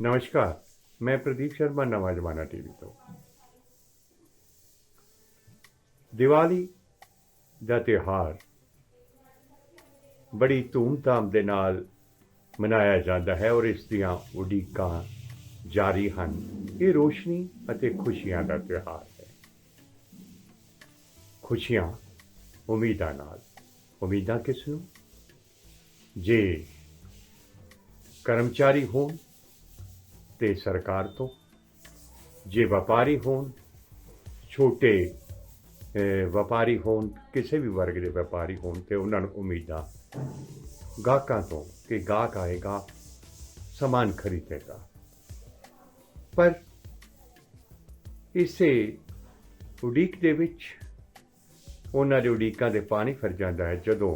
ਨਮਸਕਾਰ ਮੈਂ ਪ੍ਰਦੀਪ ਸ਼ਰਮਾ ਨਵਾਂ ਜ਼ਮਾਨਾ ਟੀਵੀ ਤੋਂ ਦੀਵਾਲੀ ਦਾ ਤਿਉਹਾਰ ਬੜੀ ਧੂਮਧਾਮ ਦੇ ਨਾਲ ਮਨਾਇਆ ਜਾਂਦਾ ਹੈ ਔਰ ਇਸ ਦੀਆਂ ਉਡੀਕਾਂ ਜਾਰੀ ਹਨ ਇਹ ਰੋਸ਼ਨੀ ਅਤੇ ਖੁਸ਼ੀਆਂ ਦਾ ਤਿਉਹਾਰ ਹੈ ਖੁਸ਼ੀਆਂ ਉਮੀਦਾਂ ਨਾਲ ਉਮੀਦਾਂ ਕਿਸ ਨੂੰ ਜੇ ਕਰਮਚਾਰੀ ਹੋਣ ਤੇ ਸਰਕਾਰ ਤੋਂ। ਜੇ ਵਪਾਰੀ ਹੋਣ, ਛੋਟੇ ਵਪਾਰੀ ਹੋਣ, ਕਿਸੇ ਵੀ ਵਰਗ ਦੇ ਵਪਾਰੀ ਹੋਣ ਤੇ ਉਹਨਾਂ ਨੂੰ ਉਮੀਦਾਂ, ਗਾਹਕਾਂ ਤੋਂ ਕਿ ਗਾਹਕ ਆਏਗਾ, ਸਮਾਨ ਖਰੀਦੇਗਾ। ਪਰ ਇਸੇ ਉਡੀਕ ਦੇ ਵਿੱਚ ਉਹਨਾਂ ਦੇ ਉਡੀਕਾਂ ਦੇ ਪਾਣੀ ਫਿਰ ਜਾਂਦਾ ਹੈ, ਜਦੋਂ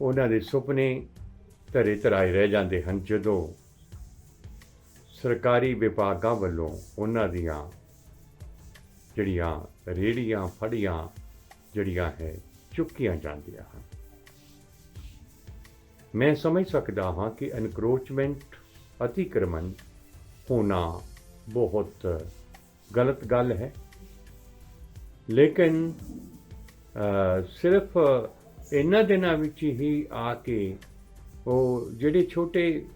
ਉਹਨਾਂ ਦੇ ਸੁਪਨੇ ਧਰੇ ਧਰਾਏ ਰਹਿ ਜਾਂਦੇ ਹਨ, ਜਦੋਂ ਸਰਕਾਰੀ ਵਿਭਾਗਾਂ ਵੱਲੋਂ ਉਹਨਾਂ ਦੀਆਂ ਜਿਹੜੀਆਂ ਰੇੜੀਆਂ, ਫੜੀਆਂ ਜਿਹੜੀਆਂ ਹੈ, ਚੁੱਕੀਆਂ ਜਾਂਦੀਆਂ ਹਨ। ਮੈਂ ਸਮਝ ਸਕਦਾ ਹਾਂ ਕਿ ਐਨਕਰੋਚਮੈਂਟ ਅਤੀਕਰਮਣ ਹੋਣਾ ਬਹੁਤ ਗਲਤ ਗੱਲ ਹੈ। ਲੇਕਿਨ ਸਿਰਫ ਇਹਨਾਂ ਦਿਨਾਂ ਵਿੱਚ ਹੀ ਆ ਕੇ ਉਹ ਜਿਹੜੇ ਛੋਟੇ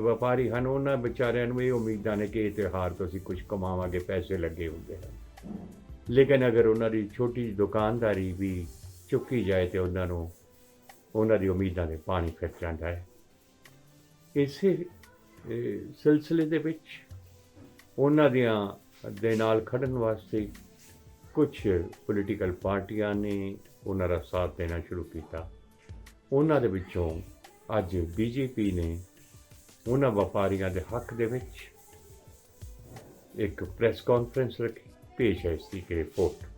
ਵਪਾਰੀ ਹਨ, ਉਹਨਾਂ ਵਿਚਾਰਿਆਂ ਨੂੰ ਇਹ ਉਮੀਦਾਂ ਨੇ ਕਿ ਇਹ ਤਿਉਹਾਰ ਤੋਂ ਅਸੀਂ ਕੁਝ ਕਮਾਵਾਂਗੇ, ਪੈਸੇ ਲੱਗੇ ਹੁੰਦੇ ਹਨ। ਲੇਕਿਨ ਅਗਰ ਉਹਨਾਂ ਦੀ ਛੋਟੀ ਜਿਹੀ ਦੁਕਾਨਦਾਰੀ ਵੀ ਚੁੱਕੀ ਜਾਏ ਤੇ ਉਹਨਾਂ ਨੂੰ, ਉਹਨਾਂ ਦੀ ਉਮੀਦਾਂ ਦੇ ਪਾਣੀ ਫਿਰ ਜਾਂਦਾ ਹੈ। ਇਸੇ ਸਿਲਸਿਲੇ ਦੇ ਵਿੱਚ ਉਹਨਾਂ ਦੀਆਂ ਦੇ ਨਾਲ ਖੜਨ ਵਾਸਤੇ ਕੁਝ ਪੋਲੀਟੀਕਲ ਪਾਰਟੀਆਂ ਨੇ ਉਹਨਾਂ ਦਾ ਸਾਥ ਦੇਣਾ ਸ਼ੁਰੂ ਕੀਤਾ। ਉਹਨਾਂ ਦੇ ਵਿੱਚੋਂ ਅੱਜ ਬੀਜੇਪੀ ਨੇ ਉਹਨਾਂ ਵਪਾਰੀਆਂ ਦੇ ਹੱਕ ਦੇ ਵਿੱਚ ਇੱਕ ਪ੍ਰੈਸ ਕਾਨਫਰੰਸ ਰੱਖੀ, ਪੇਸ਼ ਹੈ ਇਸ ਦੀ ਰਿਪੋਰਟ।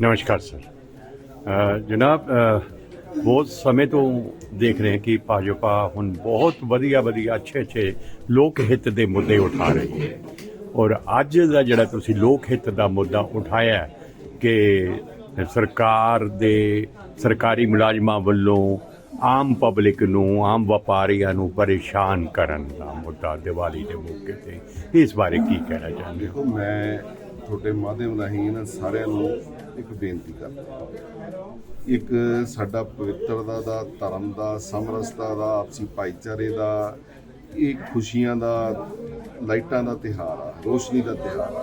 ਨਮਸਕਾਰ, ਸਰ। ਜਨਾਬ ਬਹੁਤ ਸਮੇਂ ਤੋਂ ਦੇਖ ਰਹੇ ਹਾਂ ਕਿ ਭਾਜਪਾ ਹੁਣ ਬਹੁਤ ਵਧੀਆ ਵਧੀਆ, ਅੱਛੇ ਅੱਛੇ ਲੋਕ ਹਿੱਤ ਦੇ ਮੁੱਦੇ ਉਠਾ ਰਹੀ ਹੈ। ਔਰ ਅੱਜ ਦਾ ਜਿਹੜਾ ਤੁਸੀਂ ਲੋਕ ਹਿੱਤ ਦਾ ਮੁੱਦਾ ਉਠਾਇਆ ਕਿ ਸਰਕਾਰ ਦੇ ਸਰਕਾਰੀ ਮੁਲਾਜ਼ਮਾਂ ਵੱਲੋਂ ਆਮ ਪਬਲਿਕ ਨੂੰ, ਆਮ ਵਪਾਰੀਆਂ ਨੂੰ ਪਰੇਸ਼ਾਨ ਕਰਨ ਦਾ ਮੁੱਦਾ ਦੀਵਾਲੀ ਦੇ ਮੌਕੇ ਤੇ, ਇਸ ਬਾਰੇ ਕੀ ਕਹਿਣਾ ਚਾਹੁੰਦੇ ਹੋ? ਮੈਂ ਤੁਹਾਡੇ ਮਾਧਿਅਮ ਰਾਹੀਂ ਇਹਨਾਂ ਸਾਰਿਆਂ ਨੂੰ ਇੱਕ ਬੇਨਤੀ ਕਰਦਾ ਇੱਕ ਸਾਡਾ ਪਵਿੱਤਰਤਾ ਦਾ, ਧਰਮ ਦਾ, ਸਮਰਸਤਾ ਦਾ, ਆਪਸੀ ਭਾਈਚਾਰੇ ਦਾ, ਇਹ ਖੁਸ਼ੀਆਂ ਦਾ, ਲਾਈਟਾਂ ਦਾ ਤਿਹਾਰ ਆ, ਰੋਸ਼ਨੀ ਦਾ ਤਿਹਾਰ ਆ।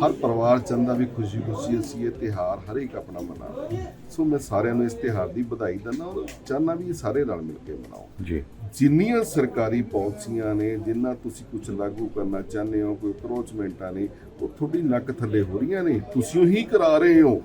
ਹਰ ਪਰਿਵਾਰ ਚਾਹੁੰਦਾ ਵੀ ਖੁਸ਼ੀ ਖੁਸ਼ੀ ਅਸੀਂ ਇਹ ਤਿਹਾਰ ਹਰ ਇੱਕ ਆਪਣਾ ਮਨਾਵੇ ਸੋ ਮੈਂ ਸਾਰਿਆਂ ਨੂੰ ਇਸ ਤਿਹਾਰ ਦੀ ਵਧਾਈ ਦਿੰਦਾ ਔਰ ਚਾਹੁੰਦਾ ਵੀ ਇਹ ਸਾਰੇ ਰਲ ਮਿਲ ਕੇ ਮਨਾਓ ਜੀ। ਜਿੰਨੀਆਂ ਸਰਕਾਰੀ ਪਾਲਿਸੀਆਂ ਨੇ ਜਿੰਨਾ ਤੁਸੀਂ ਕੁਝ ਲਾਗੂ ਕਰਨਾ ਚਾਹੁੰਦੇ ਹੋ ਕੋਈ ਅਪਰੋਚਮੈਂਟਾਂ ਨੇ ਉਹ ਤੁਹਾਡੀ ਨੱਕ ਥੱਲੇ ਹੋ ਰਹੀਆਂ ਨੇ। ਤੁਸੀਂ ਉਹੀ ਕਰਾ ਰਹੇ ਹੋ।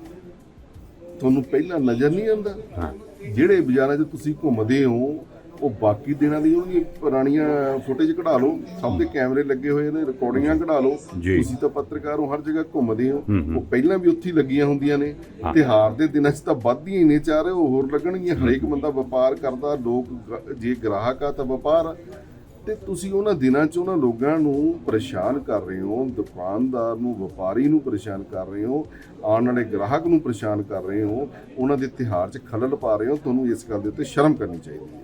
ਤੁਹਾਨੂੰ ਪਹਿਲਾਂ ਨਜ਼ਰ ਨਹੀਂ ਆਉਂਦਾ। ਹਾਂ। ਜਿਹੜੇ ਬਾਜ਼ਾਰਾਂ 'ਚ ਤੁਸੀਂ ਘੁੰਮਦੇ ਹੋ ਉਹ ਬਾਕੀ ਦਿਨਾਂ ਦੀ ਉਹਦੀ ਪੁਰਾਣੀਆਂ ਫੁਟੇਜ ਕਢਾ ਲਓ ਸਭ ਦੇ ਕੈਮਰੇ ਲੱਗੇ ਹੋਏ ਨੇ ਰਿਕਾਰਡਿੰਗਾਂ ਕਢਾ ਲਓ। ਤੁਸੀਂ ਤਾਂ ਪੱਤਰਕਾਰ ਹੋ ਹਰ ਜਗ੍ਹਾ ਘੁੰਮਦੇ ਹੋ। ਉਹ ਪਹਿਲਾਂ ਵੀ ਉੱਥੇ ਲੱਗੀਆਂ ਹੁੰਦੀਆਂ ਨੇ। ਤਿਹਾਰ ਦੇ ਦਿਨਾਂ 'ਚ ਤਾਂ ਵੱਧਦੀਆਂ ਹੀ ਨੇ ਚਾਰੇ ਉਹ ਹੋਰ ਲੱਗਣਗੀਆਂ ਹਰੇਕ ਬੰਦਾ ਵਪਾਰ ਕਰਦਾ ਲੋਕ ਜੇ ਗ੍ਰਾਹਕ ਆ ਤਾਂ ਵਪਾਰ। ਤੇ ਤੁਸੀਂ ਉਹਨਾਂ ਦਿਨਾਂ 'ਚ ਉਹਨਾਂ ਲੋਕਾਂ ਨੂੰ ਪਰੇਸ਼ਾਨ ਕਰ ਰਹੇ ਹੋ ਦੁਕਾਨਦਾਰ ਨੂੰ ਵਪਾਰੀ ਨੂੰ ਪਰੇਸ਼ਾਨ ਕਰ ਰਹੇ ਹੋ ਆਉਣ ਵਾਲੇ ਗ੍ਰਾਹਕ ਨੂੰ ਪਰੇਸ਼ਾਨ ਕਰ ਰਹੇ ਹੋ ਉਹਨਾਂ ਦੇ ਤਿਹਾਰ 'ਚ ਖਲਲ ਪਾ ਰਹੇ ਹੋ ਤੁਹਾਨੂੰ ਇਸ ਗੱਲ ਦੇ ਉੱਤੇ ਸ਼ਰਮ ਕਰਨੀ ਚਾਹੀਦੀ ਹੈ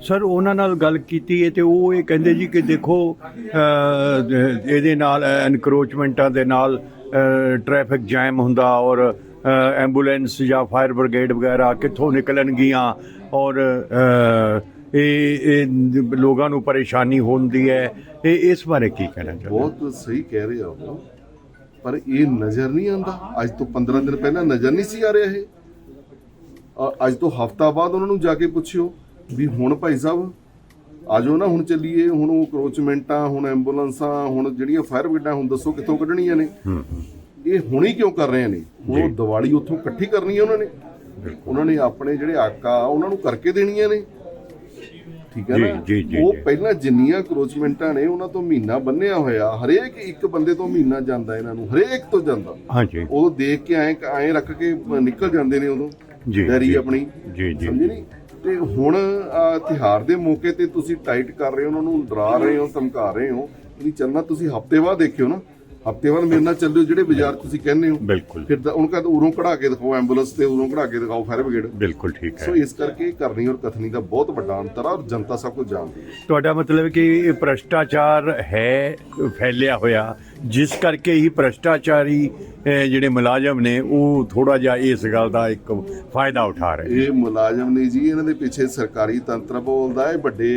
ਸਰ, ਉਹਨਾਂ ਨਾਲ ਗੱਲ ਕੀਤੀ ਹੈ ਤੇ ਉਹ ਇਹ ਕਹਿੰਦੇ ਜੀ ਕਿ ਦੇਖੋ ਇਹਦੇ ਨਾਲ ਐਨਕਰੋਚਮੈਂਟਾਂ ਦੇ ਨਾਲ ਟ੍ਰੈਫਿਕ ਜੈਮ ਹੁੰਦਾ ਔਰ ਐਂਬੂਲੈਂਸ ਜਾਂ ਫਾਇਰ ਬ੍ਰਿਗੇਡ ਵਗੈਰਾ ਕਿੱਥੋਂ ਨਿਕਲਣਗੀਆਂ ਔਰ ਇਹ ਲੋਕਾਂ ਨੂੰ ਪਰੇਸ਼ਾਨੀ ਹੁੰਦੀ ਹੈ। ਇਹ ਇਸ ਬਾਰੇ ਕੀ ਕਹਿਣਾ ਚਾਹੁੰਦੇ ਬਹੁਤ ਸਹੀ ਕਹਿ ਰਹੇ ਆ ਪਰ ਇਹ ਨਜ਼ਰ ਨਹੀਂ ਆਉਂਦਾ। ਅੱਜ ਤੋਂ 15 ਦਿਨ ਪਹਿਲਾਂ ਨਜ਼ਰ ਨਹੀਂ ਸੀ ਆ ਰਿਹਾ ਇਹ। ਅੱਜ ਤੋਂ ਹਫਤਾ ਬਾਅਦ ਉਹਨਾਂ ਨੂੰ ਜਾ ਕੇ ਪੁੱਛਿਓ। ਵੀ ਹੁਣ ਭਾਈ ਸਾਹਿਬ ਆਜੋ ਨਾ ਹੁਣ ਚੱਲੀਏ ਹੁਣ ਉਹ ਕਰੋਚਮੈਂਟਾਂ ਹੁਣ ਐਂਬੂਲੈਂਸਾਂ ਹੁਣ ਜਿਹੜੀਆਂ ਫਾਇਰ ਬ੍ਰਿਗੇਡਾਂ ਹੁਣ ਦੱਸੋ ਕਿੱਥੋਂ ਕੱਢਣੀਆਂ ਨੇ? ਇਹ ਹੁਣੀ ਕਿਉਂ ਕਰ ਰਹੇ ਨੇ? ਉਹ ਦੀਵਾਲੀ ਉੱਥੋਂ ਇਕੱਠੀ ਕਰਨੀ ਹੈ ਉਹਨਾਂ ਨੇ। ਉਹਨਾਂ ਨੇ ਆਪਣੇ ਜਿਹੜੇ ਆਕਾ ਉਹਨਾਂ ਨੂੰ ਕਰਕੇ ਦੇਣੀਆਂ ਨੇ। ਠੀਕ ਹੈ ਨਾ? ਉਹ। ਪਹਿਲਾਂ ਜਿੰਨੀਆਂ ਕਰੋਚਮੈਂਟਾਂ ਨੇ ਉਹਨਾਂ ਤੋਂ ਮਹੀਨਾ ਬੰਨਿਆ ਹੋਇਆ। ਹਰੇਕ ਇੱਕ ਬੰਦੇ ਤੋਂ ਮਹੀਨਾ ਜਾਂਦਾ ਇਹਨਾਂ ਨੂੰ ਹਰੇਕ ਤੋਂ ਜਾਂਦਾ। ਹਾਂਜੀ। ਉਹ ਦੇਖ ਕੇ ਐਂ ਐਂ ਰੱਖ ਕੇ ਨਿਕਲ ਜਾਂਦੇ ਨੇ ਉਦੋਂ। ਜੀ, ਡੈਰੀ ਜੀ। ਆਪਣੀ। ਜੀ, ਜੀ। ਸਮਝੇ ਨਹੀਂ ਤੇ ਹੁਣ ਆਹ, ਤਿਉਹਾਰ ਦੇ ਮੌਕੇ ਤੇ ਤੁਸੀਂ ਟਾਈਟ ਕਰ ਰਹੇ ਹੋ ਉਹਨਾਂ ਨੂੰ ਡਰਾ ਰਹੇ ਹੋ ਧਮਕਾ ਰਹੇ ਹੋ ਤੁਸੀਂ ਚੱਲਣਾ ਤੁਸੀਂ ਹਫ਼ਤੇ ਬਾਅਦ ਦੇਖਿਓ ਨਾ। ਹਫ਼ਤੇ ਬਾਅਦ ਮੇਰੇ ਨਾਲ ਚੱਲਿਓ ਜਿਹੜੇ ਬਾਜ਼ਾਰ ਤੁਸੀਂ ਕਹਿੰਦੇ ਹੋ। ਬਿਲਕੁਲ। ਫਿਰ ਤਾਂ ਉਹਨਾਂ ਕਾ ਉਰੋਂ ਕਢਾ ਕੇ ਦਿਖਾਓ ਐਂਬੂਲੈਂਸ ਤੇ ਉਰੋਂ ਕਢਾ ਕੇ ਦਿਖਾਓ ਫਾਇਰ ਬ੍ਰਿਗੇਡ। ਬਿਲਕੁਲ ਠੀਕ ਹੈ। ਸੋ ਇਸ ਕਰਕੇ ਕਰਨੀ ਔਰ ਕਥਨੀ ਦਾ ਬਹੁਤ ਵੱਡਾ ਅੰਤਰ ਆ ਔਰ ਜਨਤਾ ਸਭ ਕੁਝ ਜਾਣਦੀ ਹੈ। ਤੁਹਾਡਾ ਮਤਲਬ ਕਿ ਇਹ ਭ੍ਰਸ਼ਟਾਚਾਰ ਹੈ ਫੈਲਿਆ ਹੋਇਆ। ਜਿਸ ਕਰਕੇ ਹੀ ਭ੍ਰਸ਼ਟਾਚਾਰੀ ਜਿਹੜੇ ਮੁਲਾਜ਼ਮ ਨੇ ਉਹ ਥੋੜਾ ਜਿਹਾ ਇਸ ਗੱਲ ਦਾ ਇੱਕ ਫਾਇਦਾ ਉਠਾ ਰਹੇ ਇਹ ਮੁਲਾਜ਼ਮ ਨਹੀਂ ਜੀ ਇਹਨਾਂ ਦੇ ਪਿੱਛੇ ਸਰਕਾਰੀ ਤੰਤਰ ਬੋਲਦਾ ਹੈ ਵੱਡੇ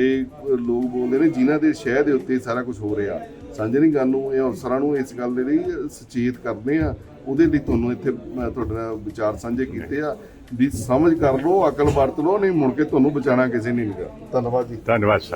ਲੋਕ ਬੋਲਦੇ ਨੇ ਜਿਨ੍ਹਾਂ ਦੇ ਸ਼ਹਿਰ ਦੇ ਉੱਤੇ ਸਾਰਾ ਕੁਝ ਹੋ ਰਿਹਾ। ਸਮਝ ਨਹੀਂ ਗੱਲ ਨੂੰ ਇਹ ਅਫਸਰਾਂ ਨੂੰ ਇਸ ਗੱਲ ਦੇ ਲਈ ਸੁਚੇਤ ਕਰਦੇ ਆ। ਉਹਦੇ ਲਈ ਤੁਹਾਨੂੰ ਇੱਥੇ ਮੈਂ ਤੁਹਾਡੇ ਨਾਲ ਵਿਚਾਰ ਸਾਂਝੇ ਕੀਤੇ ਆ ਵੀ ਸਮਝ ਕਰ ਲਓ ਅਕਲ ਵਰਤ ਲਓ ਨਹੀਂ ਮੁੜ ਕੇ ਤੁਹਾਨੂੰ ਬਚਾਉਣਾ ਕਿਸੇ ਨੇ ਨਹੀਂ ਧੰਨਵਾਦ ਜੀ। ਧੰਨਵਾਦ ਸਰ।